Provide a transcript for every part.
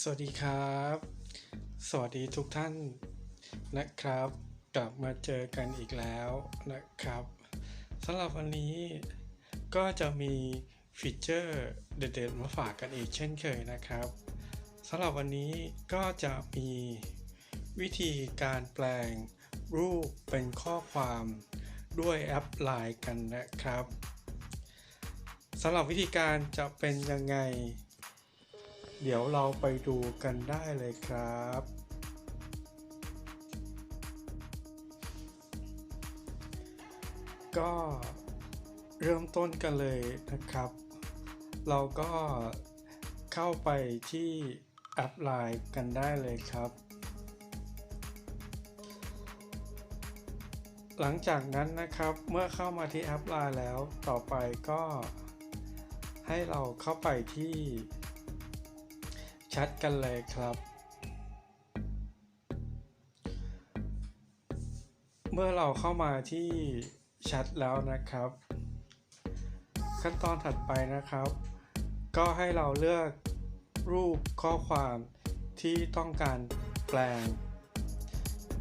สวัสดีครับ สวัสดีทุกท่านนะครับ กลับมาเจอกันอีกแล้วนะครับสำหรับวันนี้ก็จะมีฟีเจอร์เด็ดๆมาฝากกันอีกเช่นเคยนะครับสำหรับวันนี้ก็จะมีวิธีการแปลงรูปเป็นข้อความด้วยแอป Line กันนะครับสำหรับวิธีการจะเป็นยังไง เดี๋ยวเราไปดูกันได้เลยครับ ก็เริ่มต้นกันเลยนะครับ เราก็เข้าไปที่แอป Line กันได้เลยครับ หลังจากนั้นนะครับเมื่อเข้ามาที่แอป Line แล้วต่อไปก็ให้เราเข้าไปที่ ชทกันเลยครับ เมื่อเราเข้ามาที่แชทแล้วนะครับ ขั้นตอนถัดไปนะครับ ก็ให้เราเลือกรูปข้อความที่ต้องการแปลง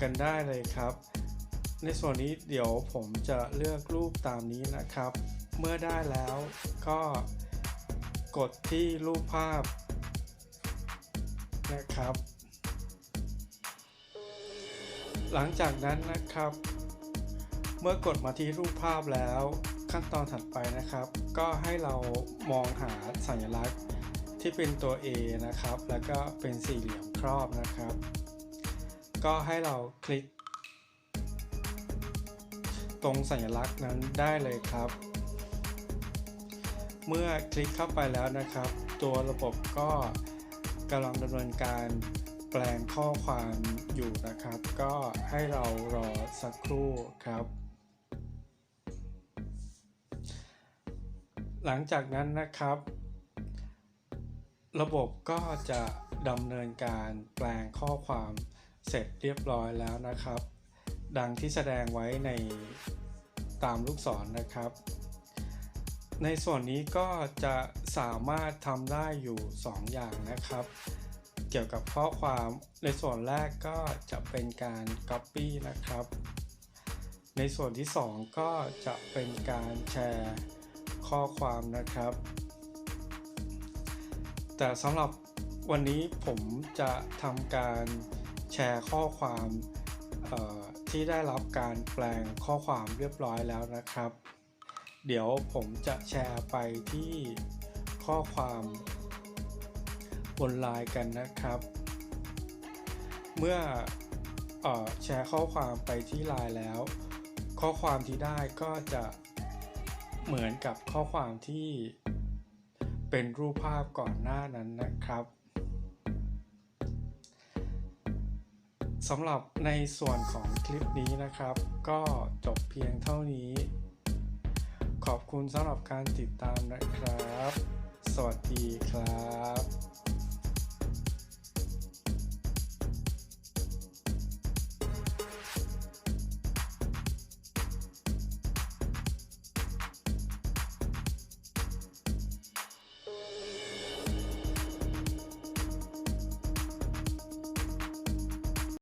กันได้เลยครับ ในส่วนนี้เดี๋ยวผมจะเลือกรูปตามนี้นะครับ เมื่อได้แล้วก็กดที่รูปภาพ นะครับ หลังจากนั้นนะครับ เมื่อกดมาที่รูปภาพแล้วขั้นตอนถัดไปนะครับ ก็ให้เรามองหาสัญลักษณ์ที่เป็นตัว A นะครับ แล้วก็เป็นสี่เหลี่ยมครอบนะครับ ก็ให้เราคลิก ตรงสัญลักษณ์นั้นได้เลยครับ เมื่อคลิกเข้าไปแล้วนะครับ ตัวระบบก็ กำลังดำเนินการแปลงข้อความอยู่นะครับ ก็ให้เรารอสักครู่ครับ หลังจากนั้นนะครับ ระบบก็จะดำเนินการแปลงข้อความเสร็จเรียบร้อยแล้วนะครับ ดังที่แสดงไว้ในตามลูกศรนนะครับ ในส่วนนี้ก็จะสามารถทำได้อยู่ 2 อย่างนะครับ เกี่ยวกับข้อความในส่วนแรกก็จะเป็นการ Copy นะครับ ในส่วนที่ 2 ก็จะเป็นการแชร์ข้อความนะครับ แต่สำหรับวันนี้ผมจะทำการแชร์ข้อความที่ได้รับการแปลงข้อความเรียบร้อยแล้วนะครับ เดี๋ยวผมจะแชร์ไปที่ข้อความบนไลน์กันนะครับ เมื่อออแชร์ข้อความไปที่ไลน์แล้ว ข้อความที่ได้ก็จะเหมือนกับข้อความที่เป็นรูปภาพก่อนหน้านั้นนะครับสำหรับในส่วนของคลิปนี้นะครับ ก็จบเพียงเท่านี้ ขอบคุณสำหรับการติดตามนะครับ สวัสดีครับ